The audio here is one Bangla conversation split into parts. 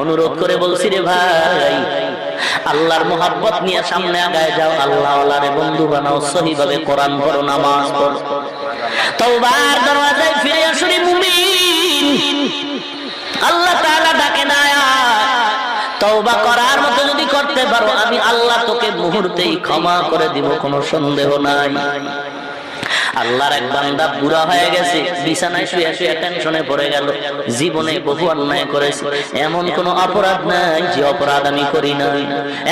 অনুরোধ করে বলছি রে ভাই, আল্লাহর মোহাব্বত নিয়ে সামনে আগায় যাও আল্লাহ আল্লাহরে বন্ধু বানাও সহি ভাবে কোরআন পড়ো, নামাজ পড়ো। দরওয়াজায় ফিরে মুমিন। আল্লাহ তাআলা ডাকে না তওবা করার মতো যদি করতে পারো, আমি আল্লাহ তোকে মুহূর্তেই ক্ষমা করে দিব, কোনো সন্দেহ নাই। আল্লাহর এক বান্দা বুড়া হয়ে গেছে, বিছানায় শুয়ে শুয়ে টেনশনে পড়ে গেল, জীবনে বহু অন্যায় করেছে, এমন কোন অপরাধ নাই যে অপরাধ আমি করি নাই।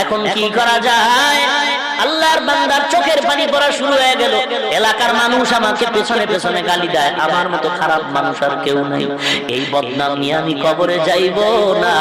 এখন কি করা যায়? আল্লাহর বান্দার চোখের পানি পড়া শুরু হয়ে গেল। এলাকার মানুষ আমাকে পেছনে পেছনে গালি দেয়। আমার মতো খারাপ মানুষ আর কেউ নাই। এই বদনাম নিয়ে আমি কবরে যাইব না।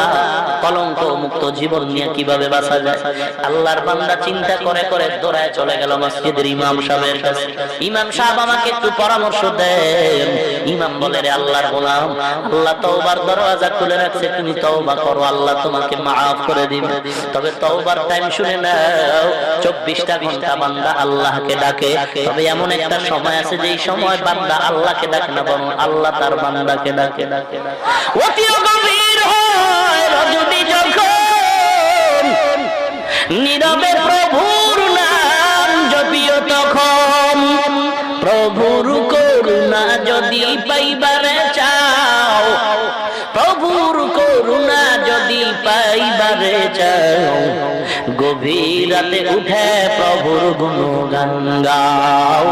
কলঙ্ক মুক্ত জীবন নিয়ে কীভাবে বাঁচা যায়? আল্লাহর বান্দা চিন্তা করে করে দৌড়ায় চলে গেল মসজিদের ইমাম সাহেবের কাছে। ইমাম সাহেব আমাকে একটু পরামর্শ দেন। ইমাম বলে রে আল্লাহর গোলাম, আল্লাহ তওবার দরওয়াজা খুলে রাখছে, তুমি তওবা করো, আল্লাহ তোমাকে মাফ করে দিবে। তবে তওবার টাইম শুনে নাও, চব্বিশটা ঘণ্টা বান্দা আল্লাহকে ডাকে। তবে এমন একটা সময় আছে যেই সময় বান্দা আল্লাহকে ডাকে না, বরং আল্লাহ তার বান্দাকে ডাকে। অতিও গভীর হয় রজনী যখন নীরবে প্রভুর প্রভুর করুণা যদি পাইবারে চাও, প্রভুর করুণা যদি পাইবারে চাও, গভীর রাতে উঠে প্রভুর গুণগান গাও,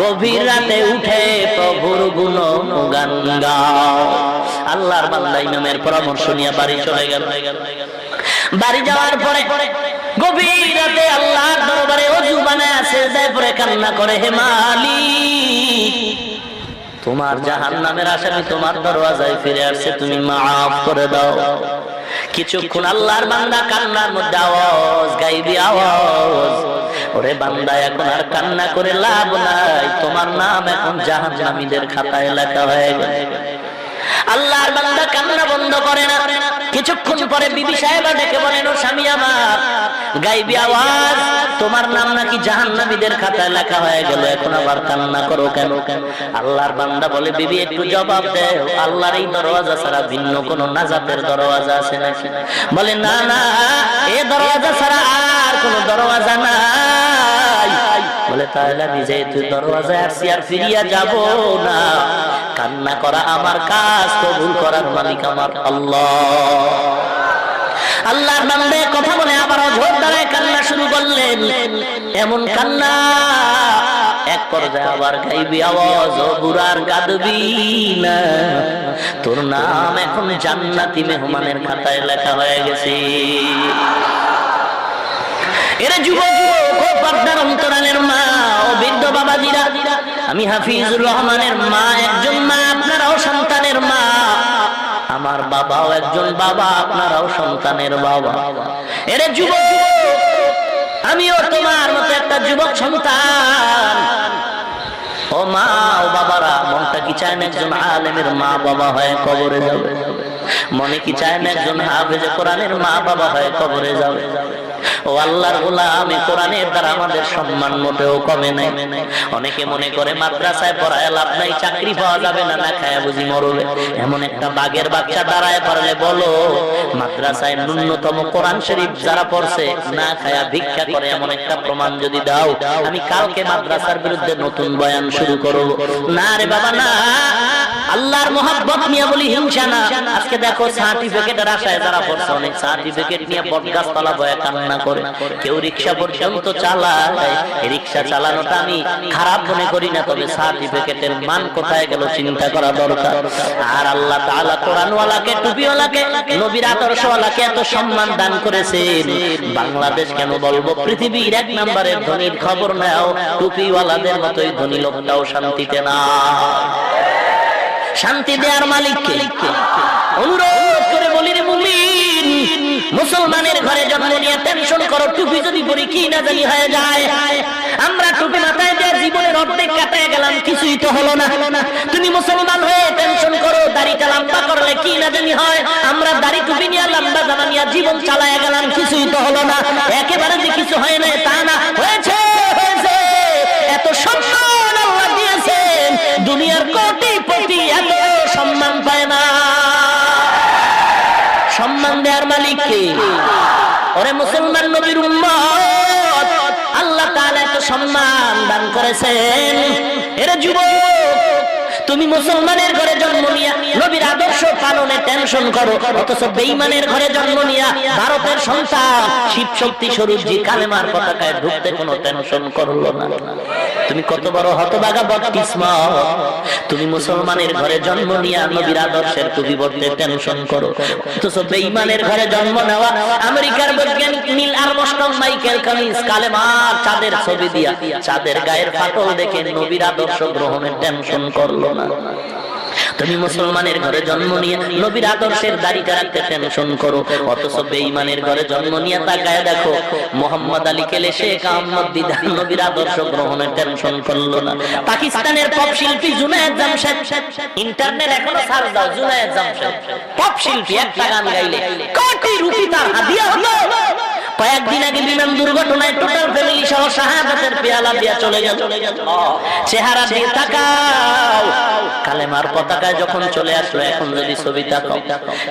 গভীর রাতে উঠে প্রভুর গুণগান গাও। আল্লাহর বান্দা ইমামের পরামর্শ নিয়ে বাড়ি চলে গেল। বাড়ি যাওয়ার পরে গভীর রাতে আল্লাহর দরবারে অজু বানায় আছে দেয় পরে কান্না করে, হে মালিক, তোমার জাহান নামের আসামি তোমার দরওয়াজায় ফিরে আসছে, তুমি মাফ করে দাও। কিছুক্ষণ আল্লাহর বান্দা কান্নার মধ্যে আওয়াজ গাইবি আওয়াজ, ওরে বান্দা, এখন আর কান্না করে লাভ নাই, তোমার নাম এখন জাহান নামীদের খাতায় লেখা হয়ে গেছে আল্লাহর বান্দা কান্না বন্ধ করে না। কিছুক্ষণ পরে বিবি সাহেবা ডেকে বলেন ও স্বামী আমার গাইবি আওয়াজ তোমার নাম নাকি জাহান্নামীদের খাতায় লেখা হয়ে গেল এখন আবার কান্না করো কেন? কেন? আল্লাহর বান্দা বলে বিবি একটু জবাব দেও আল্লাহর এই দরওয়াজা ছাড়া ভিন্ন কোন নাজাতের দরওয়াজা আছে নাকি? বলে না না এ দরওয়াজা ছাড়া আর কোন দরওয়াজা নাই। বলে তাহলে আমি যেহেতু দরওয়াজায় আসছি আর ফিরিয়া যাব না কান্না করা আমার কাজ, কবুল করার মালিক আমার আল্লাহ। আল্লাহর বান্দে কথা বলে আবার ঝোর দাঁড়ায় কান্না শুরু করলেন। এমন কান্না, এক পর্যায়ে আবার গাইবি আওয়াজ বুড়ার কাঁদবি না। তোর নাম এখন জান্নাতি মেহমানের খাতায় লেখা হয়ে গেছে। এরা যুবক ও পাবনার অন্তরালের মা, ও বৃদ্ধ বাবাজিরা। আমি হাফিজুর রহমানের মা, একজন মা, আপনারাও সন্তানের মা। আমার বাবাও একজন বাবা, আপনারাও সন্তানের বাবা। এরে যুবক, আমিও তোমার মতো একটা যুবক সন্তান। ও মা, ও বাবারা, মনটা কি চায় না একজন আলেমের মা বাবা হয়ে কবরে যাবে? মনে কি চায় না একজন হাফেজে কোরআনের মা বাবা হয়ে কবরে যাবে? ও আল্লাহর গোলাম কোরআনের দ্বারা আমাদের সম্মান মোটেও কমে নাই। অনেকে মনে করে মাদ্রাসায় পড়ায় লাভ নাই, চাকরি পাওয়া যাবে না না খায়া বুঝি মরবে। এমন একটা বাঘের বাচ্চা দাঁড়ায় পারলে বলো, মাদ্রাসায় ন্যূনতম কোরআন শরীফ যারা পড়ছে, না খায়া ভিক্ষা করে এমন একটা প্রমাণ যদি দাও, আমি কালকে মাদ্রাসার বিরুদ্ধে নতুন বয়ান শুরু করব। না রে বাবা, না। আল্লাহর মোহাব্বত নিয়ে বলি হিংসা না। আজকে দেখো সার্টিফিকেটের আশায় যারা পড়ছে, অনেক সার্টিফিকেট নিয়ে বটগাছ তলা বয়ে কান্না করে। কেউ রিক্সা পর্যন্ত চালায় রিক্সা চালানোটা আমি খারাপ মনে করি না, তবে সার্টিফিকেটের মান কোথায় গেল চিন্তা করা দরকার। আর আল্লাহ তাআলা কোরআনওয়ালাকে, টুপিওয়ালাকে, নবীর আদর্শওয়ালাকে এত সম্মান দান করেছেন। বাংলাদেশ কেন বলব, পৃথিবীর এক নম্বরের ধনীর খবর নাও, টুপিওয়ালাদের মতোই ধনী লোকটাও শান্তিতে না। শান্তি দেওয়ার মালিককে অনুরোধ। মুসলমানের ঘরে জন্ম নিয়ে টেনশন করো, টুপি যদি পরি কি না জানি হয়ে যায়। আমরা টুপি মাথায় দিয়ে জীবনের অর্ধেক কাটায় গেলাম, কিছুই তো হলো না। তুমি মুসলমান হয়ে টেনশন করো দাড়িটা লম্বা করলে কি না জানি হয়। আমরা দাড়ি টুপি নিয়ে লম্বা জামা নিয়ে জীবন চালায় গেলাম, কিছুই তো হলো না। একেবারে যে কিছু হয় না ওরে মুসলমান নবীর উম্মত আল্লাহ তাআলা এত সম্মান দান করেছেন। এরা যুবক তুমি মুসলমানের ঘরে জন্ম নিয়া, নবীর আদর্শ পালনে টেনশন করো, অথচ বেঈমানের ঘরে জন্ম নিয়া ভারতের সন্তান শিব শক্তি স্বরূপজি কালেমার পতাকায় ঢুকতে কোনো টেনশন করল না। তুমি কত বড় হতবাগা বদকিসমত তুমি মুসলমানের ঘরে জন্ম নিয়া, নবীর আদর্শের পরিবর্তে টেনশন করো, অথচ বেঈমানের ঘরে জন্ম নেওয়া আমেরিকার বৈজ্ঞানিক নীল আর্মস্ট্রং মাইকেল কামিন্স কালেমার চাঁদের ছবি দিয়া, চাঁদের গায়ের ফাটল দেখে নবীর আদর্শ গ্রহণের টেনশন করল। না। তুমি মুসলমানের ঘরে জন্ম নিয়ে নবীর আদর্শের দাড়িটা রাখতে টেনশন করো। অথচ বেঈমানের ঘরে জন্ম নিয়ে তাকায় দেখো, মোহাম্মদ আলী কেলে শেখ আহমদ দিদার নবীর আদর্শ গ্রহণের টেনশন করল না। পাকিস্তানের পপ শিল্পী জুনায়েদ জামশেদ ইন্টারনেট এখনও সার্চ দাও, জুনায়েদ জামশেদ। পপ শিল্পী একটা গান গাইলে কোটি রুপি তার হাদিয়া হলো? কয়েকদিন আগে বিমান দুর্ঘটনায় টোটাল ফ্যামিলি সহ শাহাদাতের পেয়ালা দিয়া চলে গেল। চেহারা দিয়ে তাকাও। কালেমার পতাকায় যখন চলে আসলো, এখন যদি ছবি তাকাও,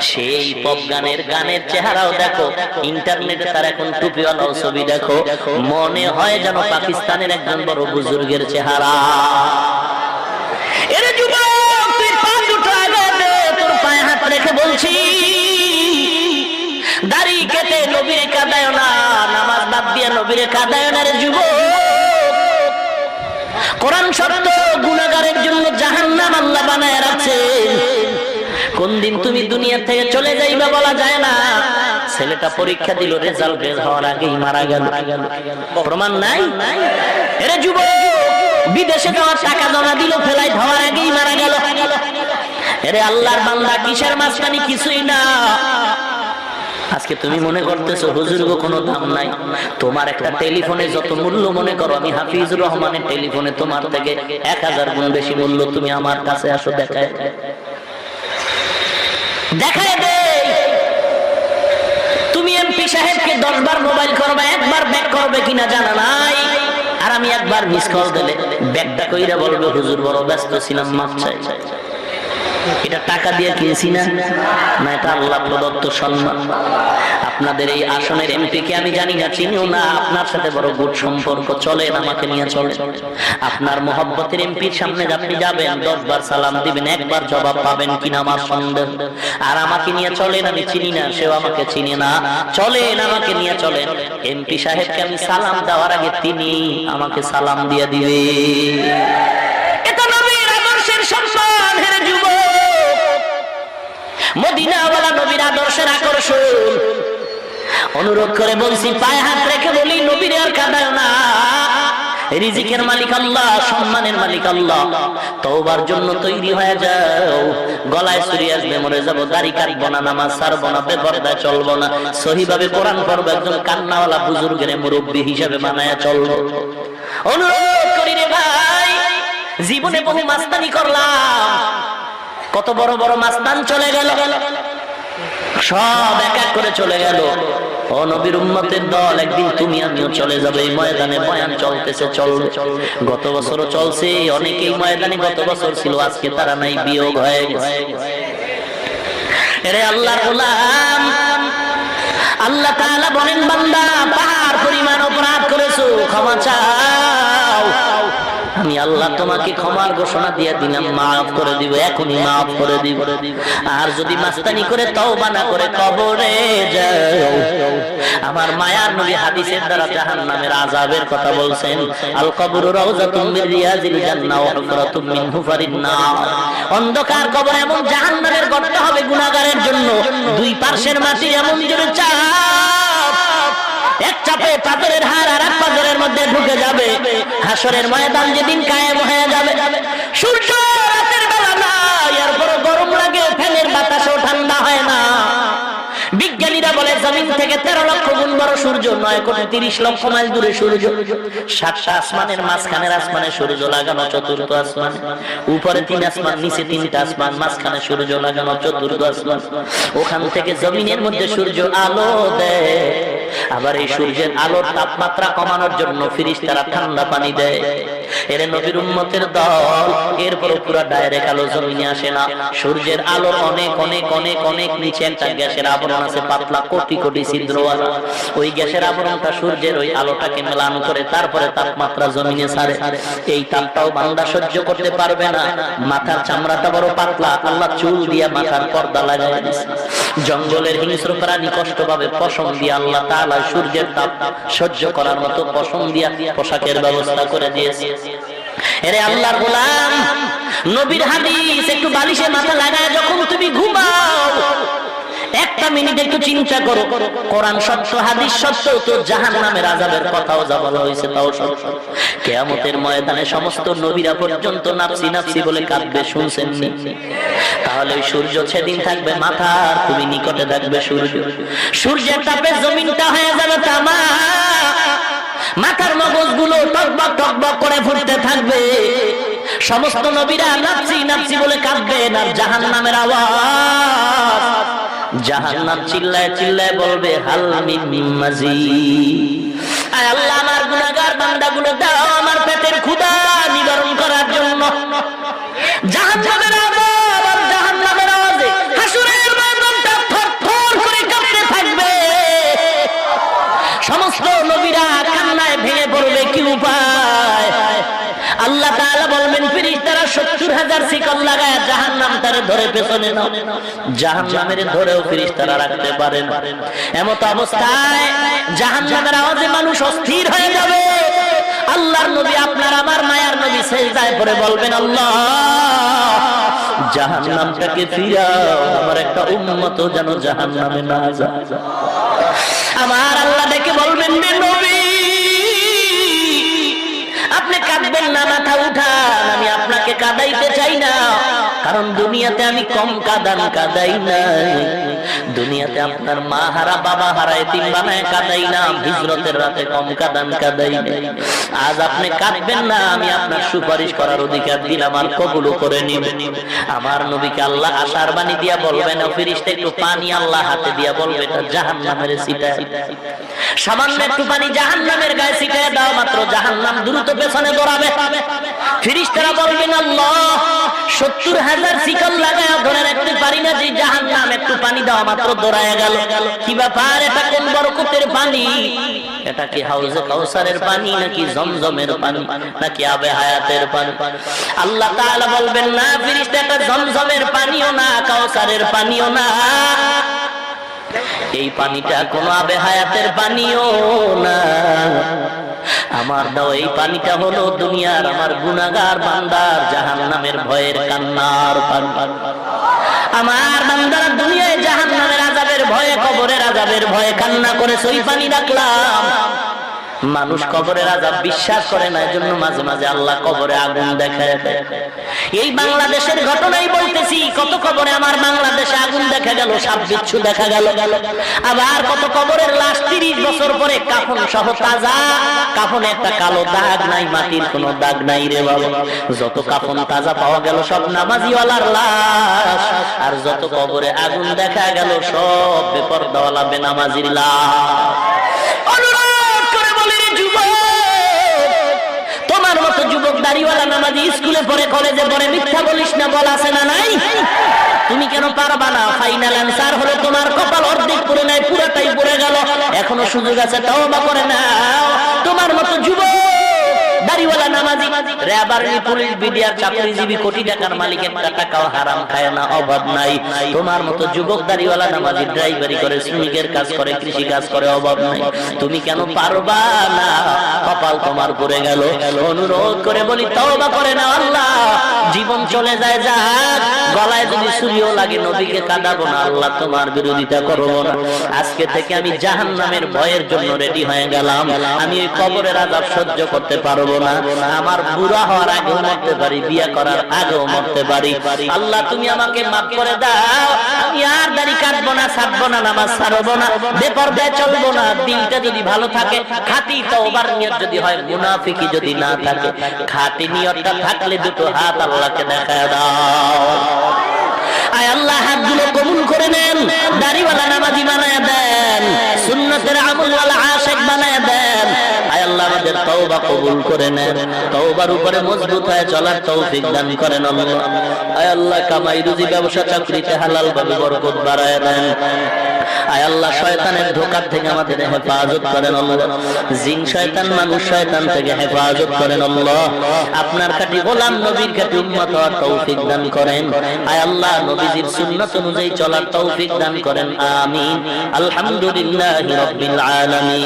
সেই পপ গানের গানের চেহারাও দেখো, ইন্টারনেটে তার এখন টুপিওয়ালাও ছবি দেখো। মনে হয় যেন পাকিস্তানের একজন বড় বুজুর্গের চেহারা। না, নামাজ বাদ নবীরে না রে যুব কোরআন সত্য গুণাগারের জন্য আল্লাহ বানায় কোন দিন তুমি দুনিয়া থেকে চলে যাইবা বলা যায় না। ছেলেটা পরীক্ষা দিল, রেজাল্ট বের হওয়ার আগেই মারা গেল। প্রমাণ নাই? এরে যুব বিদেশে যাওয়ার টাকা জমা দিল ফেলাই হওয়ার আগেই মারা গেল। এরে আল্লাহর বান্দা কিসের মাঝখানে কিছুই না। আজকে তুমি মনে করতেছো হুজুর গো কোনো দাম নাই। তোমার একটা টেলিফোনে যত মূল্য মনে করো, আমি হাফিজুর রহমানের টেলিফোনে তোমার থেকে এক হাজার গুণ বেশি মূল্য তুমি আমার কাছে আসো, দেখায় দেখায় দে। তুমি এমপি সাহেবকে দশ বার মোবাইল করবে, একবার ব্যাক করবে কিনা জানা নাই। আর আমি একবার মিস কল দিলে ব্যাকটা কইরা বলবে, হুজুর বড় ব্যস্ত ছিলাম, মাপ চাই। এটা টাকা দিয়ে কিনছি না না এটা আল্লাহ প্রদত্ত সম্মান। আপনাদের এই আসনের এমপি কে আমি জানি না, চিনিও না, আপনার সাথে বড় গুড সম্পর্ক চলে আমাকে নিয়ে চলে আপনার মোহব্বতের এমপির সামনে আপনি যাবেন দশ বার সালাম দিবেন, একবার জবাব পাবেন কিনা আমার সন্দেহ। আর আমাকে নিয়ে চলেন, আমি চিনি না, সেও আমাকে চিনি না। চলেন, আমাকে নিয়ে চলেন। এমপি সাহেবকে আমি সালাম দেওয়ার আগে তিনি আমাকে সালাম দিয়ে দিবে। মদিনাওয়ালা নবীর আদর্শের আকর্ষণ। অনুরোধ করে বলছি, পায়ে হাত রেখে বলি, নবীর আর কাঁদায় না। রিজিকের মালিক আল্লাহ, সম্মানের মালিক আল্লাহ। তওবার জন্য তৈরি হয়ে যাও। গলায় ছুরি আসবে, মরে যাব। দাড়ি কাটবো না, নামাজ ছাড়বো না, বেপরদায় চলবো না। সহিভাবে কোরআন পড়ব, একজন কান্নাওয়ালা বুজুর্গের মুরব্বী হিসাবে মানায়া চলবো। অনুরোধ করি রে ভাই, জীবনে বহু মাস্তানি করলাম। কত বড় বড় মাস্তান চলে গেল। সব এক এক করে চলে গেল। ও নবীর উম্মতের দল, একদিন তুমি আমিও চলে যাবে। এই ময়দানে বয়ান চলতেছে চল গত বছরও চলছে, অনেকেই ময়দানে গত বছর ছিল, আজকে তারা নাই, বিয়োগ হয়ে গেছে। এরে আল্লাহর গোলাম, আল্লাহ বলেন, বান্দা, পাহাড় পরিমাণ অপরাধ করেছ, ক্ষমা চাও। আমি আল্লাহ তোমাকে ক্ষমার ঘোষণা দিয়ে দিলাম, মাফ করে দিব, এখনই মাফ করে দিব। আর যদি মাস্তানি করে তওবা না করে কবরে যাও। আমার মায়ার নবী হাদিসের দ্বারা জাহান্নামের আযাবের কথা বলছেন আল কবরু রাউযাতুম মিন রিয়াজিল জান্নাহ ওয়া হুফারিন অন্ধকার কবর এমন জাহান্নামের গর্ত হবে গুনাহগারের জন্য, দুই পার্শ্বের মাটি এমন জোরে চাপ এক চাপে পাথরের হার আর এক পাথরের মধ্যে ঢুকে যাবে। হাসরের ময়দান যেদিন কায়েম হয়ে যাবে। সূর্য রাতের বেলা না এরপরও গরম লাগে, ফ্যানের বাতাসও ঠান্ডা হয় না। বিজ্ঞানীরা বলে, জমিন থেকে তেরো লক্ষ গুণ বড় সূর্য, নয় কোটি তিরিশ লক্ষ মাইল দূরে সূর্য। সাতটা আসমানের মাঝখানের আসমানে সূর্য লাগানো চতুর্থ আসমান। উপরে তিন আসমান, নিচে তিনটা আসমান, মাঝখানে সূর্য লাগানো চতুর্থ আসমান। ওখান থেকে জমিনের মধ্যে সূর্য আলো দেয়। আবার এই সূর্যের আলোর তাপমাত্রা কমানোর জন্য ফিরিস্তারা ঠান্ডা পানি দেয়। এরে নবীর উম্মতের দল। এরপর পুরো ডাইরেক্ট আলো জমিনে আসে না। সূর্যের আলো অনেক অনেক অনেক অনেক নিচে একটা গ্যাসের আবরণ আছে, পাতলা কোটি কোটি ছিদ্রওয়ালা ওই গ্যাসের আবরণটা সূর্যের ওই আলোটাকে মেলান করে, তারপরে তাপমাত্রা জমিনে ছাড়ে এই তাপটাও বান্দা সহ্য করতে পারবে না। মাথার চামড়াটা বড় পাতলা। আল্লাহ চুল দিয়া মাথার পর্দা লাগাই দিয়েছে জঙ্গলের হিংস্র প্রাণী কষ্ট পাবে, পশম দিয়ে আল্লাহ তাআলা সূর্যের তাপ সহ্য করার মতো পশম দিয়া পোশাকের ব্যবস্থা করে দিয়েছে। এরে আল্লাহর গোলাম, নবীর হাদিস একটু বালিশে মাথা লাগায় যখন তুমি ঘুমাও, একটা মিনিট একটু চিন্তা করো, কোরআন সত্য, হাদিস সত্য, তো জাহান নামের আজাবের কথাও যা বলা হয়েছে, তাও সত্য। কেয়ামতের ময়দানে সমস্ত নবীরা পর্যন্ত নাফসি নাফসি বলে কাঁদবে শুনছেন? তাহলে ওই সূর্য সেদিন থাকবে মাথা তুমি নিকটে থাকবে সূর্য। সূর্যের তাপে জমিনটা হয়ে যাবে তামা। মাথার মগজগুলো টকবক টকবক করে ফুটতে থাকবে। সমস্ত নবীরা নাফসি নাফসি বলে কাঁদবেন আর জাহান নামের আওয়াজ। জাহান্নাম চিল্লায় চিল্লায় বলবে, হাল আয় আল্লাহ, আমার গুনাহগার বান্দাগুলো দাও আমার পেটের ক্ষুধা নিবারণ করার জন্য। জাহান্নামের আযাব ফেরেশতারা 70 হাজার শিকল লাগায় জাহান্নাম তারে ধরে পেছনে নাও। জাহান্নামের ধরেও ফেরেশতারা রাখতে পারে না এমত অবস্থায় জাহান্নামের আওয়াজে মানুষ অস্থির হয়ে যাবে। আল্লাহর নবী আপনার, আমার মায়ার নবী সেজদায় পড়ে বলবেন, আল্লাহ, জাহান্নামটাকে ফিরাও। আমার একটা উম্মত যেন জাহান্নামে না যায়। আমার আল্লাহ ডেকে বলবেন আপনি কাঁদবেন না, মাথা উঠান। আমি আপনাকে কাদাইতে চাই না। কারণ দুনিয়াতে আমি কম কাদান কাদাই নাই। দুনিয়াতে আপনার মা হারা, বাবা হারা, এতিম বানায় কাদাই না। হিজরতের রাতে কম কাদান কাদাই নাই। আজ আপনি কাঁদবেন না, আমি আপনার সুপারিশ করার অধিকার দিলাম, আর কবুল করে নিবেন আমার নবীকে আল্লাহ আশার বাণী দিয়া বলবেন, ও একটু পানি আল্লাহ হাতে দিয়া বলবে, এটা জাহান্নামের সিটায় সামান্য একটু পানি জাহান্নামের গায়ে ছিটায় দাও, মাত্র জাহান্নাম দ্রুত পেছনে দৌড়াবে। ফিরিস্তারা বলবেন, আল্লাহ, সত্তর হাজার শিকল লাগায় ধরে রাখতে পারি না, যে জাহান্নাম একটু পানি দেওয়া মাত্র দৌড়ায় গেল। কি ব্যাপার, এটা কোন বরকতের পানি? এটা কি হাউজে কাউসারের পানি, নাকি জমজমের পানি, নাকি আবে হায়াতের পানি? আল্লাহ তাআলা বলবেন, না ফিরিস্তা এটা জমজমের পানিও না, কাউসারের পানিও না। এই পানিটা কোন আবে হায়াতের পানিও না। আমার দাও এই পানিটা হলো দুনিয়ার আমার গুনাগার বান্দার জাহান নামের ভয়ের কান্নার পানি আমার বান্দারা দুনিয়ায় জাহান নামের আজাবের ভয়ে, কবরের আজাবের ভয়ে কান্না করে সই পানি রাখলাম মানুষ কবরের আজাব বিশ্বাস করে না, এজন্য মাঝে মাঝে আল্লাহ কবরে আগুন দেখায়। এই বাংলাদেশের ঘটনাই বলতেছি, কত কবরে আমার বাংলাদেশে আগুন দেখা গেল, সাপ বিচ্ছু দেখা গেল। আবার কত কবরের লাশ তিরিশ বছর পরে কাফন সহ তাজা, কাফনে একটা কালো দাগ নাই, মাটির কোনো দাগ নাই রে বাবা। যত কাফন তাজা পাওয়া গেল, সব নামাজিওয়ালার লাশ। আর যত কবরে আগুন দেখা গেল, সব বেপরদাওয়ালা বেনামাজির লাশ। দাড়িওয়ালা নামাজি স্কুলে পড়ে কলেজে পড়ে, মিথ্যা বলিস না, বল আছে না নাই? তুমি কেন পারবা না? ফাইনাল অ্যান্সার হলো তোমার কপাল অর্ধেক পড়ে নাই, পুরাটাই পড়ে গেল। এখনও সুযোগ আছে তাও বা করে না তোমার মতো যুবক নামাজি পুলিশ, বিডিআর চাকরিজীবী কোটি টাকার মালিক একটা টাকাও হারাম খায় না, অভাব নাই। তোমার মতো যুবক নামাজি ড্রাইভারি করে, শ্রমিকের কাজ করে, কৃষি কাজ করে, অভাব নাই। তুমি কেন পারবা না? কপাল তোমার পড়ে গেল। অনুরোধ করে বলি, তওবা করে না আল্লাহ। জীবন চলে যায় যাক। গলায় যদি সুরিও লাগে, নবীকে কাঁদাবো না। আল্লাহ তোমার বিরোধিতা করব না। আজকে থেকে আমি জাহান্নামের ভয়ের জন্য রেডি হয়ে গেলাম। আমি কবরের আজাব সহ্য করতে পারব না। আমার বুড়া হওয়ার আগেও মরতে পারি, বিয়ে করার আগেও মরতে পারি। আল্লাহ, তুমি আমাকে মাফ করে দাও। আমি আর দাড়ি কাটবো না, ছাড়বো না, নামাজ ছাড়বো না, বেপরদায় চলবো না। দিলটা যদি ভালো থাকে, খাঁটি তওবার নিয়ত যদি হয়, মুনাফিকি যদি না থাকে, খাঁটি নিয়তটা থাকলে দুটো হাত আল্লাহকে দেখায় দাও। আয় আল্লাহ, হাতগুলো কবুল করে নেন। দাড়িওয়ালা নামাজি বানায় দেন। সুন্নতের আমলওয়ালা আশেক আমাদের তওবা কবুল করে নেন তওবার উপরে মজবুত হয়ে চলার তৌফিক দান করেন আল্লাহ। আয় আল্লাহ, কামাই রুজি ব্যবসা চাকরিতে হালাল ভাবে বরকত বাড়ায় দেন। আয় আল্লাহ, শয়তানের ধোকার থেকে আমাদের হেফাজত করেন আল্লাহ। জিন শয়তান, মানুষ শয়তান থেকে হেফাজত করেন আল্লাহ। আপনার কাটি গোলাম নবীর কাটি উম্মত হওয়ার তৌফিক দান করেন। আয় আল্লাহ, নবীজির সুন্নাত অনুযায়ী চলার তৌফিক দান করেন। আমিন। আলহামদুলিল্লাহি রাব্বিল আলামিন।